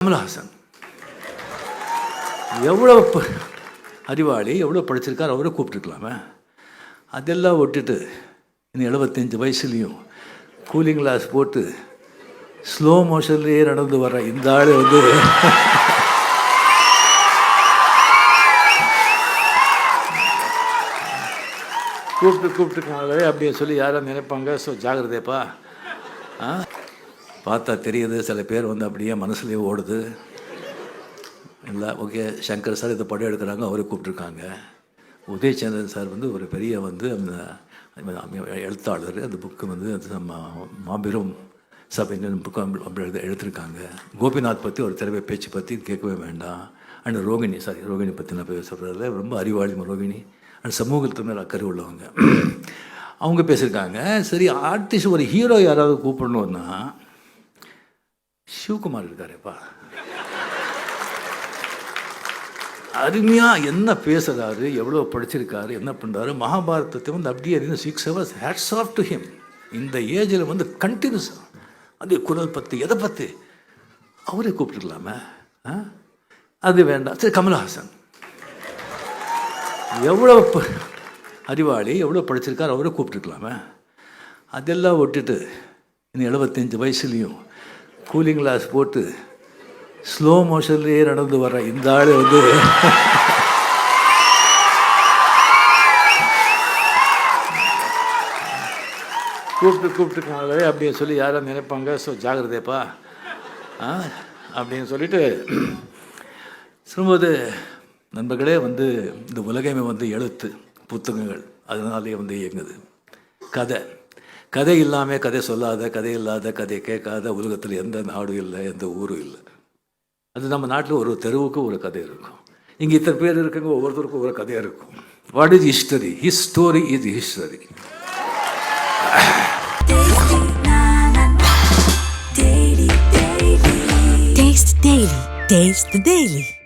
கமல்ஹாசன். எவ்வளோ அறிவாளி எவ்வளோ படிச்சிருக்காரு அவரை கூப்பிட்டுருக்கலாமே. அதெல்லாம் விட்டுட்டு இன்னும் எழுபத்தஞ்சு வயசுலேயும் கூலிங் கிளாஸ் போட்டு ஸ்லோ மோஷன்லேயே நடந்து வர இந்த ஆள் வந்து கூப்பிட்டு கூப்பிட்டுருக்காங்களே அப்படின்னு சொல்லி யாரும் நினைப்பாங்க. ஸோ ஜாகிரதைப்பா ஆ? பார்த்தா தெரியுது சில பேர் வந்து அப்படியே மனசுலேயே ஓடுது. இல்லை ஓகே சங்கர் சார் இதை படம் எடுக்கிறாங்க அவரை கூப்பிட்ருக்காங்க உதயச்சந்திரன் சார் வந்து ஒரு பெரிய வந்து அந்த எழுத்தாளர் அந்த புக்கு வந்து அது மா- மாபெரும் சபைன்னு புக்கு அப்படி எழுத எடுத்திருக்காங்க. கோபிநாத் பற்றி ஒரு திறமை பேச்சு பற்றி கேட்கவே வேண்டாம். அண்ட் ரோகிணி சாரி ரோகிணி பற்றி நான் பேச சொல்கிறதில்ல ரொம்ப அறிவாளி ரோகிணி. அண்ட் சமூகத்து மேலே அக்கறை உள்ளவங்க. அவங்க பேசியிருக்காங்க. சரி ஆர்டிஸ்ட் ஒரு ஹீரோ யாராவது கூப்பிடணுன்னா சிவகுமார் இருக்காரேப்பா அருமையாக என்ன பேசுகிறாரு எவ்வளோ படிச்சிருக்காரு என்ன பண்ணுறாரு மகாபாரதத்தை வந்து அப்படியே இருந்து six hours hats off to him இந்த ஏஜில் வந்து கண்டினியூஸ் அது குரல் பற்றி எதை பற்றி அவரே கூப்பிட்டுருக்கலாமே ஆ? அது வேண்டாம். சரி கமல்ஹாசன். எவ்வளோ அறிவாளி எவ்வளோ படிச்சிருக்காரு அவரை கூப்பிட்டுருக்கலாமே அதெல்லாம் விட்டுட்டு இன்னும் எழுபத்தஞ்சு வயசுலேயும் கூலிங் கிளாஸ் போட்டு ஸ்லோ மோஷன்லேயே நடந்து வர இந்த ஆள் வந்து கூப்பிட்டு கூப்பிட்டுருக்காங்களே அப்படின்னு சொல்லி யாரும் நினைப்பாங்க. ஸோ ஜாகிரதைப்பா ஆ அப்படின்னு சொல்லிட்டு சொல்லும்போது நண்பர்களே வந்து இந்த உலகமே வந்து எழுத்து புத்தகங்கள். அதனாலே வந்து இயங்குது. கதை. கதை இல்லாமல் கதை சொல்லாத கதை இல்லாத கதை கேட்காத உலகத்தில் எந்த நாடும் இல்லை எந்த ஊரும் இல்லை அது நம்ம நாட்டில் ஒரு தெருவுக்கு ஒரு கதை இருக்கும் இங்கே இத்தனை பேர் இருக்குங்க ஒவ்வொருத்தருக்கும் ஒரு கதையாக இருக்கும் what is history history story is history Taste Daily. Taste the Daily.